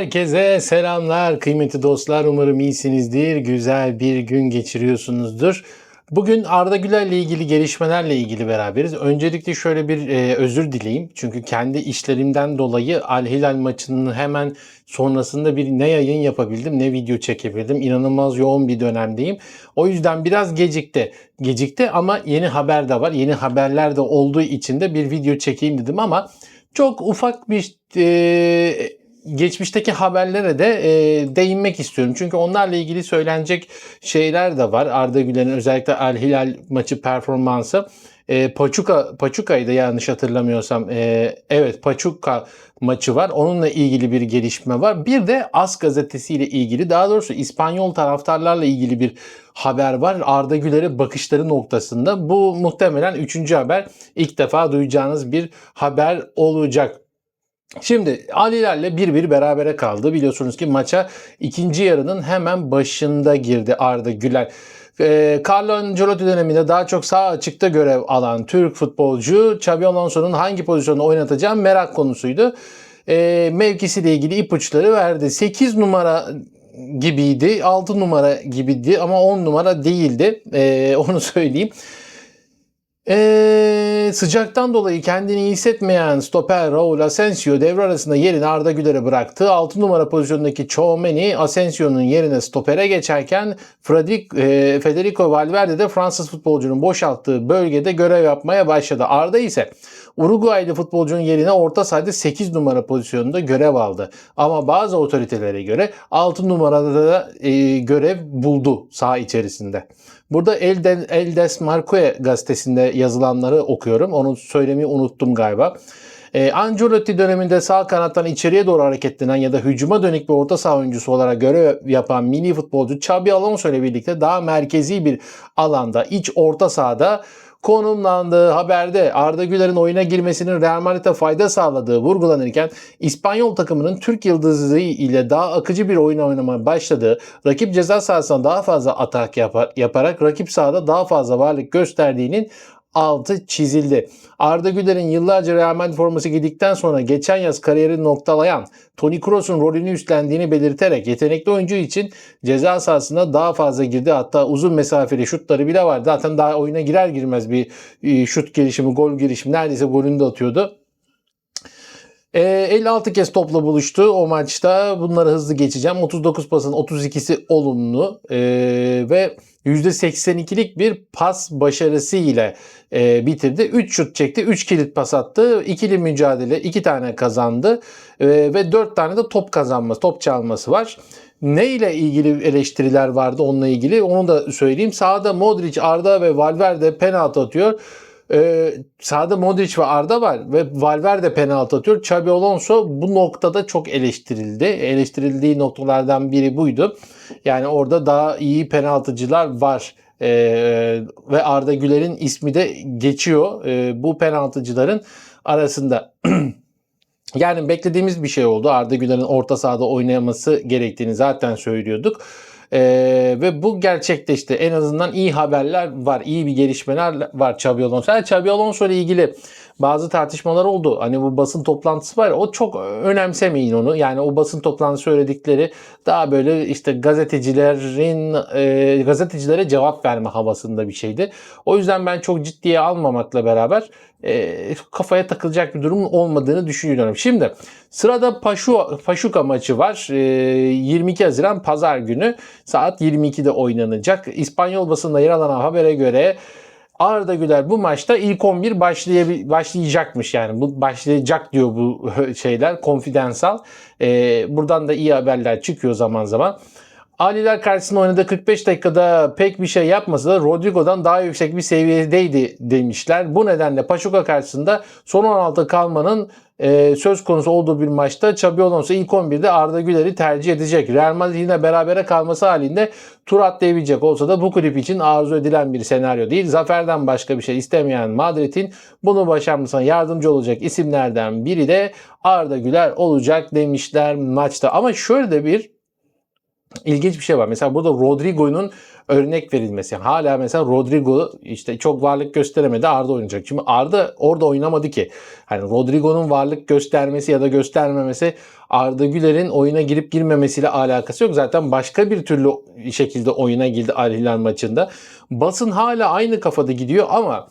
Herkese selamlar kıymetli dostlar. Umarım iyisinizdir. Güzel bir gün geçiriyorsunuzdur. Bugün Arda Güler'le ilgili gelişmelerle ilgili beraberiz. Öncelikle şöyle bir e, özür dileyim. Çünkü kendi işlerimden dolayı Al Hilal maçının hemen sonrasında bir ne yayın yapabildim ne video çekebildim. İnanılmaz yoğun bir dönemdeyim. O yüzden biraz gecikti. Gecikti ama yeni haber de var. Yeni haberler de olduğu için de bir video çekeyim dedim ama çok ufak bir e, geçmişteki haberlere de e, değinmek istiyorum. Çünkü onlarla ilgili söylenecek şeyler de var. Arda Güler'in özellikle Al Hilal maçı performansı. E, Pachuca, Pachuca'ydı yanlış hatırlamıyorsam. E, evet Pachuca maçı var. Onunla ilgili bir gelişme var. Bir de As gazetesiyle ilgili daha doğrusu İspanyol taraftarlarla ilgili bir haber var. Arda Güler'e bakışları noktasında. Bu muhtemelen üçüncü haber. İlk defa duyacağınız bir haber olacak. Şimdi Alilerle 1-1 berabere kaldı. Biliyorsunuz ki maça ikinci yarının hemen başında girdi Arda Güler. Ee, Carlo Ancelotti döneminde daha çok sağ açıkta görev alan Türk futbolcu Xabi Alonso'nun hangi pozisyonda oynatacağı merak konusuydu. Ee, mevkisiyle ilgili ipuçları verdi. 8 numara gibiydi, 6 numara gibiydi ama 10 numara değildi. Ee, onu söyleyeyim. Ee, sıcaktan dolayı kendini iyi hissetmeyen stoper Raul Asensio devre arasında yerini Arda Güler'e bıraktı. 6 numara pozisyondaki Chouameni Asensio'nun yerine stopere geçerken Frederic, e, Federico Valverde de Fransız futbolcunun boşalttığı bölgede görev yapmaya başladı. Arda ise Uruguaylı futbolcunun yerine orta sahada 8 numara pozisyonunda görev aldı. Ama bazı otoritelere göre 6 numarada da e, görev buldu saha içerisinde. Burada Elden, Eldes Marque gazetesinde yazılanları okuyorum. Onu söylemeyi unuttum galiba. E, Ancelotti döneminde sağ kanattan içeriye doğru hareketlenen ya da hücuma dönük bir orta saha oyuncusu olarak görev yapan mini futbolcu Xabi Alonso ile birlikte daha merkezi bir alanda iç orta sahada konumlandığı haberde Arda Güler'in oyuna girmesinin Real Madrid'e fayda sağladığı vurgulanırken İspanyol takımının Türk yıldızı ile daha akıcı bir oyun oynamaya başladığı, rakip ceza sahasına daha fazla atak yapar, yaparak rakip sahada daha fazla varlık gösterdiğinin altı çizildi. Arda Güler'in yıllarca Real Madrid forması giydikten sonra geçen yaz kariyerini noktalayan Toni Kroos'un rolünü üstlendiğini belirterek yetenekli oyuncu için ceza sahasında daha fazla girdi. Hatta uzun mesafeli şutları bile var. Zaten daha oyuna girer girmez bir e, şut gelişimi, gol gelişimi neredeyse golünü de atıyordu. 56 kez topla buluştu o maçta. Bunları hızlı geçeceğim. 39 pasın 32'si olumlu ee, ve %82'lik bir pas başarısı ile e, bitirdi. 3 şut çekti, 3 kilit pas attı. İkili mücadele 2 tane kazandı e, ve 4 tane de top kazanması, top çalması var. Ne ile ilgili eleştiriler vardı onunla ilgili onu da söyleyeyim. Sağda Modric, Arda ve Valverde penaltı atıyor. Ee, sağda Modric ve Arda var ve Valverde penaltı atıyor. Xabi Alonso bu noktada çok eleştirildi. Eleştirildiği noktalardan biri buydu. Yani orada daha iyi penaltıcılar var. Ee, ve Arda Güler'in ismi de geçiyor ee, bu penaltıcıların arasında. yani beklediğimiz bir şey oldu. Arda Güler'in orta sahada oynaması gerektiğini zaten söylüyorduk. Ee, ve bu gerçekleşti. En azından iyi haberler var, iyi bir gelişmeler var Xabi Alonso. Yani Xabi Alonso ile ilgili bazı tartışmalar oldu. Hani bu basın toplantısı var. O çok önemsemeyin onu. Yani o basın toplantısı söyledikleri daha böyle işte gazetecilerin e, gazetecilere cevap verme havasında bir şeydi. O yüzden ben çok ciddiye almamakla beraber e, kafaya takılacak bir durum olmadığını düşünüyorum. Şimdi sırada Paşu, Paşuka maçı var. E, 22 Haziran Pazar günü saat 22'de oynanacak. İspanyol basında yer alan habere göre Arda Güler bu maçta ilk 11 başlayacakmış yani. Bu başlayacak diyor bu şeyler konfidensal. Ee, buradan da iyi haberler çıkıyor zaman zaman. Aliler karşısında oynadığı 45 dakikada pek bir şey yapmasa da Rodrigo'dan daha yüksek bir seviyedeydi demişler. Bu nedenle Paşuka karşısında son 16 kalmanın e, söz konusu olduğu bir maçta Xabi Alonso ilk 11'de Arda Güler'i tercih edecek. Real Madrid yine berabere kalması halinde tur atlayabilecek olsa da bu kulüp için arzu edilen bir senaryo değil. Zaferden başka bir şey istemeyen Madrid'in bunu başarmasına yardımcı olacak isimlerden biri de Arda Güler olacak demişler maçta. Ama şöyle de bir ilginç bir şey var. Mesela burada Rodrigo'nun örnek verilmesi. Hala mesela Rodrigo işte çok varlık gösteremedi Arda oynayacak. Şimdi Arda orada oynamadı ki. Hani Rodrigo'nun varlık göstermesi ya da göstermemesi Arda Güler'in oyuna girip girmemesiyle alakası yok. Zaten başka bir türlü şekilde oyuna girdi Al maçında. Basın hala aynı kafada gidiyor ama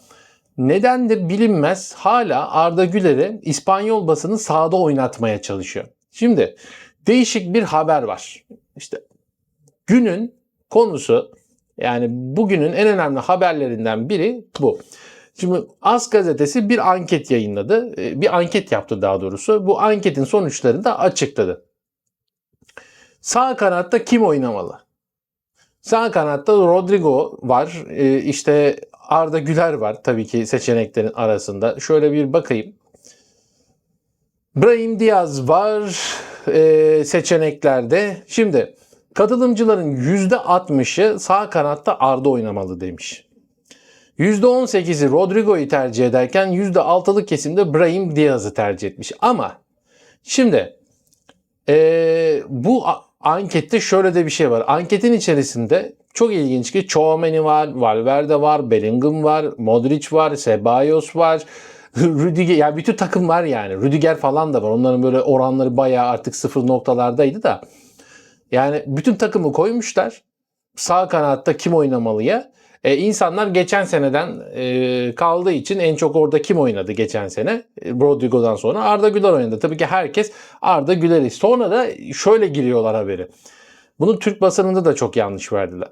nedendir bilinmez hala Arda Güler'i İspanyol basını sahada oynatmaya çalışıyor. Şimdi değişik bir haber var. İşte günün konusu yani bugünün en önemli haberlerinden biri bu. Şimdi As gazetesi bir anket yayınladı. Ee, Bir anket yaptı daha doğrusu. Bu anketin sonuçlarını da açıkladı. Sağ kanatta kim oynamalı? Sağ kanatta Rodrigo var. Ee, işte Arda Güler var tabii ki seçeneklerin arasında. Şöyle bir bakayım. Brahim Diaz var e, seçeneklerde. Şimdi katılımcıların %60'ı sağ kanatta Arda oynamalı demiş. %18'i Rodrigo'yu tercih ederken %6'lık kesimde Brahim Diaz'ı tercih etmiş. Ama şimdi e, bu ankette şöyle de bir şey var. Anketin içerisinde çok ilginç ki Chouameni var, Valverde var, Bellingham var, Modric var, Ceballos var. Rüdiger, yani bütün takım var yani. Rüdiger falan da var. Onların böyle oranları bayağı artık sıfır noktalardaydı da. Yani bütün takımı koymuşlar. Sağ kanatta kim oynamalıya. E, insanlar geçen seneden e, kaldığı için en çok orada kim oynadı geçen sene? E, Rodrigo'dan sonra Arda Güler oynadı. Tabii ki herkes Arda Güler'i. Sonra da şöyle giriyorlar haberi. Bunu Türk basınında da çok yanlış verdiler.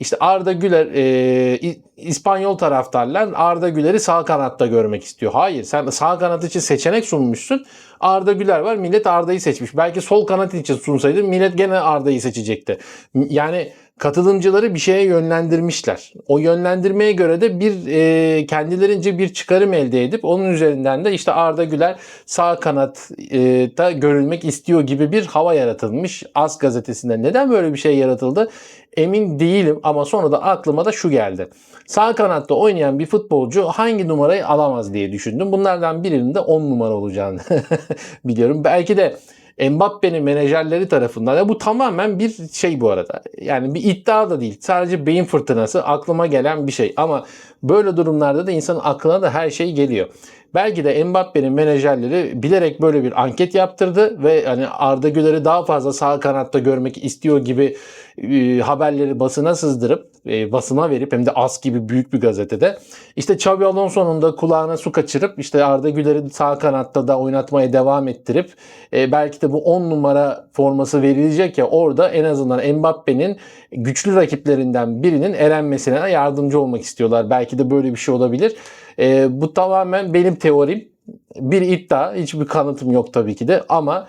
İşte Arda Güler, e, İspanyol taraftarlar Arda Güler'i sağ kanatta görmek istiyor. Hayır sen sağ kanat için seçenek sunmuşsun. Arda Güler var millet Arda'yı seçmiş. Belki sol kanat için sunsaydı millet gene Arda'yı seçecekti. Yani katılımcıları bir şeye yönlendirmişler. O yönlendirmeye göre de bir e, kendilerince bir çıkarım elde edip onun üzerinden de işte Arda Güler sağ kanatta görülmek istiyor gibi bir hava yaratılmış As gazetesinde. Neden böyle bir şey yaratıldı? Emin değilim ama sonra da aklıma da şu geldi. Sağ kanatta oynayan bir futbolcu hangi numarayı alamaz diye düşündüm. Bunlardan birinin de 10 numara olacağını biliyorum. Belki de Mbappe'nin menajerleri tarafından ya bu tamamen bir şey bu arada. Yani bir iddia da değil. Sadece beyin fırtınası aklıma gelen bir şey. Ama böyle durumlarda da insanın aklına da her şey geliyor. Belki de Mbappe'nin menajerleri bilerek böyle bir anket yaptırdı ve hani Arda Güler'i daha fazla sağ kanatta görmek istiyor gibi e, haberleri basına sızdırıp e, basına verip hem de as gibi büyük bir gazetede işte Xabi Alonso'nun da kulağına su kaçırıp işte Arda Güler'i sağ kanatta da oynatmaya devam ettirip e, belki de bu 10 numara forması verilecek ya orada en azından Mbappe'nin güçlü rakiplerinden birinin elenmesine yardımcı olmak istiyorlar. Belki de böyle bir şey olabilir. E, bu tamamen benim teorim. Bir iddia. Hiçbir kanıtım yok tabii ki de ama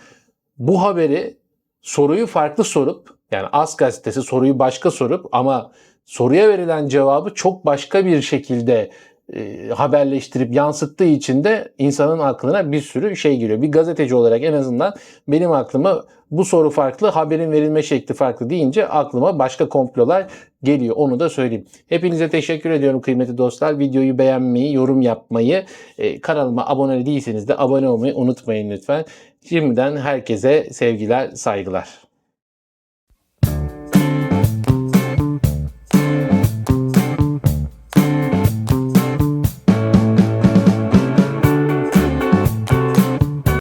bu haberi soruyu farklı sorup yani As gazetesi soruyu başka sorup ama soruya verilen cevabı çok başka bir şekilde e, haberleştirip yansıttığı için de insanın aklına bir sürü şey geliyor. Bir gazeteci olarak en azından benim aklıma bu soru farklı, haberin verilme şekli farklı deyince aklıma başka komplolar geliyor. Onu da söyleyeyim. Hepinize teşekkür ediyorum kıymetli dostlar. Videoyu beğenmeyi, yorum yapmayı, e, kanalıma abone değilseniz de abone olmayı unutmayın lütfen. Şimdiden herkese sevgiler, saygılar.